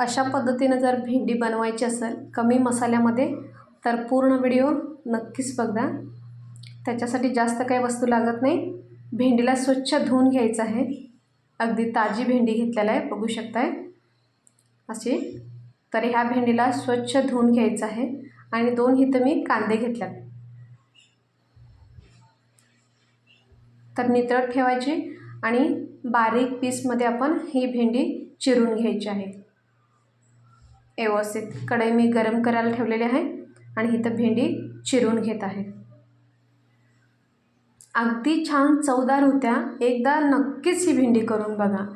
अशा पद्धतीनं जर भेंडी बनवायची असेल कमी मसाल्यामध्ये तर पूर्ण व्हिडिओ नक्कीच बघा. त्याच्यासाठी जास्त काही वस्तू लागत नाही. भेंडीला स्वच्छ धुवून घ्यायचं आहे. अगदी ताजी भेंडी घेतलेला आहे बघू शकताय. अशी. तर ह्या भेंडीला स्वच्छ धुवून घ्यायचं आहे आणि दोन इथं मी कांदे घेतल्यात. तर नितळत ठेवायची आणि बारीक पीसमध्ये आपण ही भेंडी चिरून घ्यायची आहे. व्यवस्थित कढई मी गरम करायला ठेवलेली आहे आणि इथं भेंडी चिरून घेत आहे. अगदी छान चवदार होत्या. एकदा नक्कीच ही भेंडी करून बघा.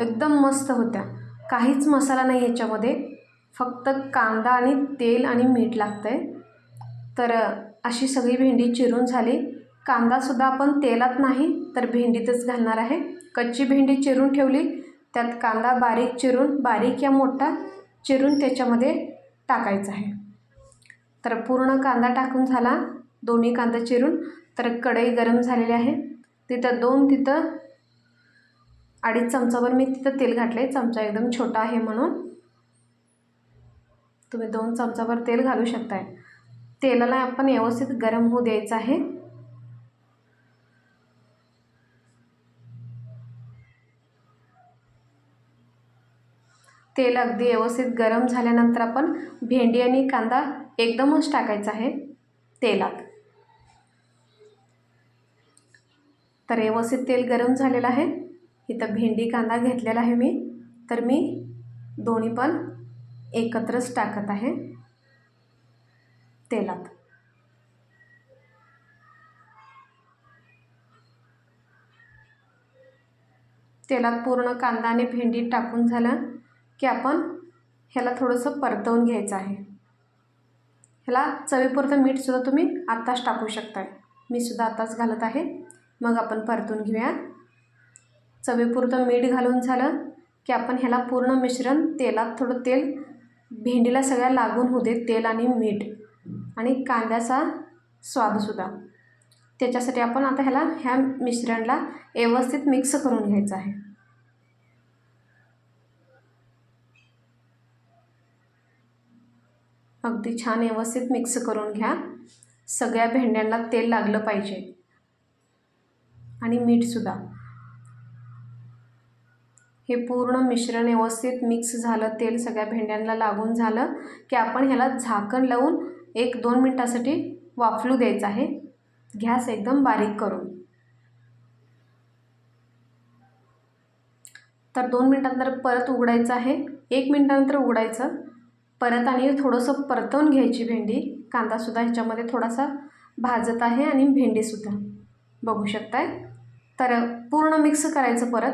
एकदम मस्त होत्या. काहीच मसाला नाही याच्यामध्ये. फक्त कांदा आणि तेल आणि मीठ लागतं आहे तर अशी सगळी भेंडी चिरून झाली. कांदासुद्धा आपण तेलात नाही तर भेंडीतच घालणार आहे. कच्ची भेंडी चिरून ठेवली. त्यात कांदा बारीक चिरून बारीक या मोठा चिरून त्याच्यामध्ये टाकायचं आहे. तर पूर्ण कांदा टाकून झाला. दोन्ही कांदा चिरून. तर कढई गरम झालेली आहे. तिथं दोन तिथं अडीच चमचाभर मी तिथं तेल घातलं आहे चमचा एकदम छोटा आहे म्हणून. तुम्ही दोन चमचाभर तेल घालू शकताय. तेलाला आपण व्यवस्थित गरम होऊ द्यायचं आहे. तेल अगदी व्यवस्थित गरम झाल्यानंतर आपण भेंडी आणि कांदा एकदमच टाकायचा आहे तेलात. तर व्यवस्थित तेल गरम झालेलं आहे. इथं भेंडी कांदा घेतलेला आहे मी. तर मी दोन्ही पण एकत्रच टाकत आहे तेलात. तेलात पूर्ण कांदा आणि भेंडी टाकून झालं. की आपण ह्याला थोडंसं परतवून घ्यायचं आहे. ह्याला चवीपुरतं मीठसुद्धा तुम्ही आत्ताच टाकू शकताय. मी सुद्धा आत्ताच घालत आहे. मग आपण परतून घेऊया. चवीपुरतं मीठ घालून झालं की आपण ह्याला पूर्ण मिश्रण तेलात थोडं तेल भेंडीला सगळ्या लागून होऊ दे तेल आणि मीठ आणि कांद्याचा स्वादसुद्धा त्याच्यासाठी आपण आता ह्याला ह्या मिश्रणला व्यवस्थित मिक्स करून घ्यायचं आहे. अगदी छान व्यवस्थित मिक्स करून घ्या. सगळ्या भेंड्यांना तेल लागलं पाहिजे. आणि मीठसुद्धा हे पूर्ण मिश्रण व्यवस्थित मिक्स झालं तेल सगळ्या भेंड्यांना लागून झालं की आपण ह्याला झाकण लावून एक दोन मिनटासाठी वाफलू द्यायचं आहे. गॅस एकदम बारीक करून. तर दोन मिनटानंतर परत उघडायचं आहे. एक मिनटानंतर उघडायचं. परत आणि थोडंसं परतवून घ्यायची भेंडी. कांदासुद्धा ह्याच्यामध्ये थोडासा भाजत आहे आणि भेंडीसुद्धा. बघू शकताय? तर पूर्ण मिक्स करायचं परत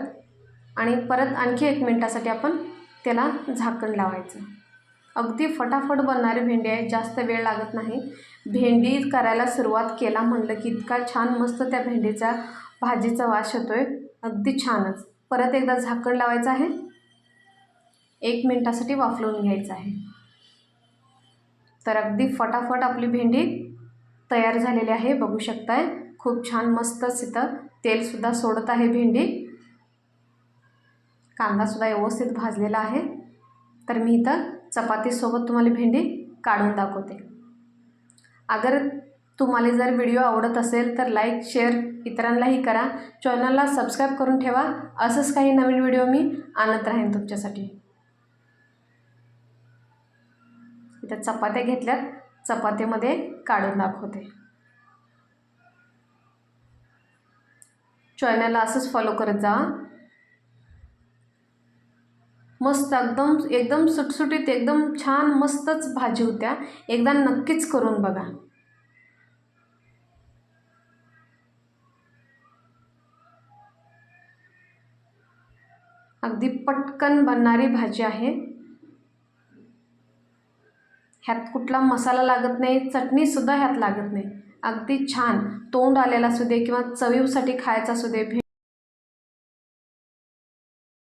आणि परत आणखी एक मिनटासाठी आपण त्याला झाकण लावायचं. अगदी फटाफट बनणारी भेंडी आहे जास्त वेळ लागत नाही. भेंडी करायला सुरुवात केला म्हणलं की इतका छान मस्त त्या भेंडीचा भाजीचा वास येतो आहे अगदी छानच. परत एकदा झाकण लावायचं आहे. एक मिनटासाठी वाफलवून घ्यायचं आहे. तर अगदी फटाफट आपली भेंडी तयार झालेली आहे. बघू शकताय खूप छान मस्तच इथं तेलसुद्धा सोडत आहे भेंडी. कांदासुद्धा व्यवस्थित भाजलेला आहे. तर मी इथं चपातीसोबत तुम्हाला भेंडी काढून दाखवते. अगर तुम्हाला जर व्हिडिओ आवडत असेल तर लाईक शेअर इतरांनाही करा. चॅनलला सबस्क्राईब करून ठेवा. असंच काही नवीन व्हिडिओ मी आणत राहीन तुमच्यासाठी. त्या चपात्या घेतल्यात. चपातीमध्ये काढून दाखवते. चॅनलला असंच फॉलो करत जा. मस्त एकदम एकदम सुटसुटीत एकदम छान मस्तच भाजी होत्या. एकदा नक्कीच करून बघा. अगदी पटकन बनणारी भाजी आहे. ह्यात कुठला मसाला लागत नाही चटणीसुद्धा ह्यात लागत नाही. अगदी छान. तोंड आलेला असू दे किंवा चवीसाठी खायचा असू दे